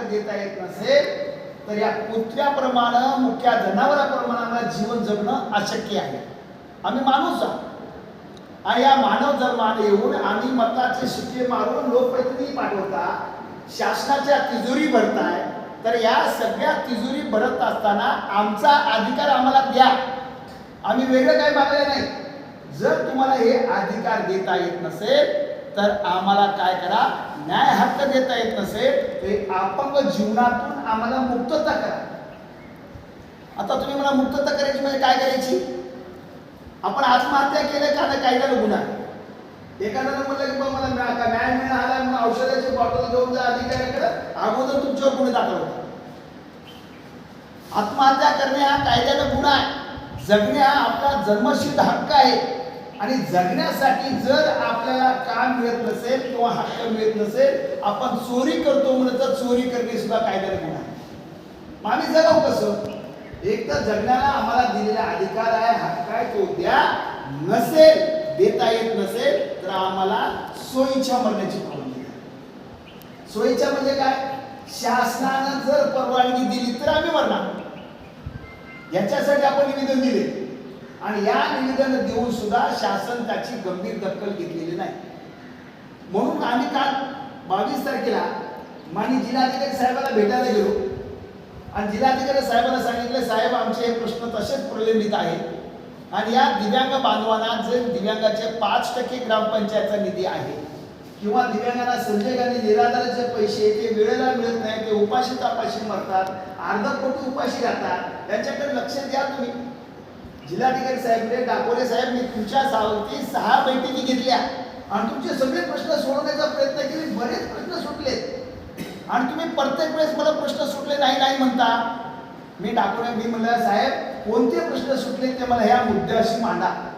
हक्क देता येत नसेल तर या कुत्र्याप्रमाणे मुख्या जनावराप्रमाणे आम्हाला जीवन जगणं अशक्य आहे. आम्ही माणूस आहोत. आणि या मानव जन्माने येऊन आम्ही मताचे शिक्के मारून लोकप्रतिनिधी पाठवता शासनाच्या तिजोरी भरताय तर या सगळ्या तिजोरी भरत असताना आमचा अधिकार आम्हाला द्या. आम्ही वेगळं काही मागलं नाही. जर तुम्हाला हे अधिकार देता येत नसेल तर आम्हाला काय करा? न्याय हक्क देता येत नसेल ते अपंग जीवनातून आम्हाला मुक्तता करा. आता तुम्ही मला मुक्तता करायची म्हणजे काय करायची? आपण आत्महत्या केल्या का नाही कायद्याला गुन्हा आहे. एखाद्यानं म्हणलं की बाबा मला न्याय का न्याय मिळाला म्हणून औषधाची बॉटल घेऊन जा अधिकाऱ्याकडे अगोदर तुमच्यावर गुन्हे दाखल होता आत्महत्या करणे हा कायद्याचा गुन्हा आहे. जगणे हा आपला जन्मसिद्ध हक्क आहे. आणि जगण्यासाठी जर आपल्याला काम मिळत नसेल किंवा हक्क मिळत नसेल आपण चोरी करतो म्हणून तर चोरी करणे सुद्धा कायद्याने गुन्हा मग आम्ही जगाव हो कसं? एक तर जगण्याला आम्हाला दिलेला अधिकार आहे हक्क आहे तो द्या. नसेल देता येत नसेल तर आम्हाला सोयीच्या मरण्याची परवानगी द्या. सोयीच्या म्हणजे काय? शासनानं जर परवानगी दिली तर आम्ही मरणार. याच्यासाठी आपण निवेदन दिले. आणि या निवेदन देऊन सुद्धा शासन त्याची गंभीर दखल घेतलेली नाही. म्हणून आम्ही काल बावीस तारखेला माननीय जिल्हाधिकारी साहेबांना भेटायला गेलो. आणि जिल्हाधिकारी साहेबांना सांगितलं साहेब आमचे हे प्रश्न तसेच प्रलंबित आहेत. आणि या दिव्यांग बांधवांना जे दिव्यांगाचे पाच टक्के ग्रामपंचायतचा निधी आहे किंवा दिव्यांगांना संजय गांधी निराधाराचे पैसे ते वेळेला मिळत नाही ते उपाशी तापाशी मरतात अर्धा कोटी उपाशी राहतात यांच्याकडे लक्ष द्या तुम्ही. जिल्हाधिकारी साहेब रे डाकोरे साहेब मी तुमच्या सावती सहा बैठकी घेतल्या. आणि तुमचे सगळे प्रश्न सोडवण्याचा प्रयत्न केले. बरेच प्रश्न सुटले. आणि तुम्ही प्रत्येक वेळेस मला प्रश्न सुटले नाही नाही म्हणता. मी डाकोरे मी म्हणलं साहेब कोणते प्रश्न सुटले ते मला ह्या मुद्द्याशी मांडा.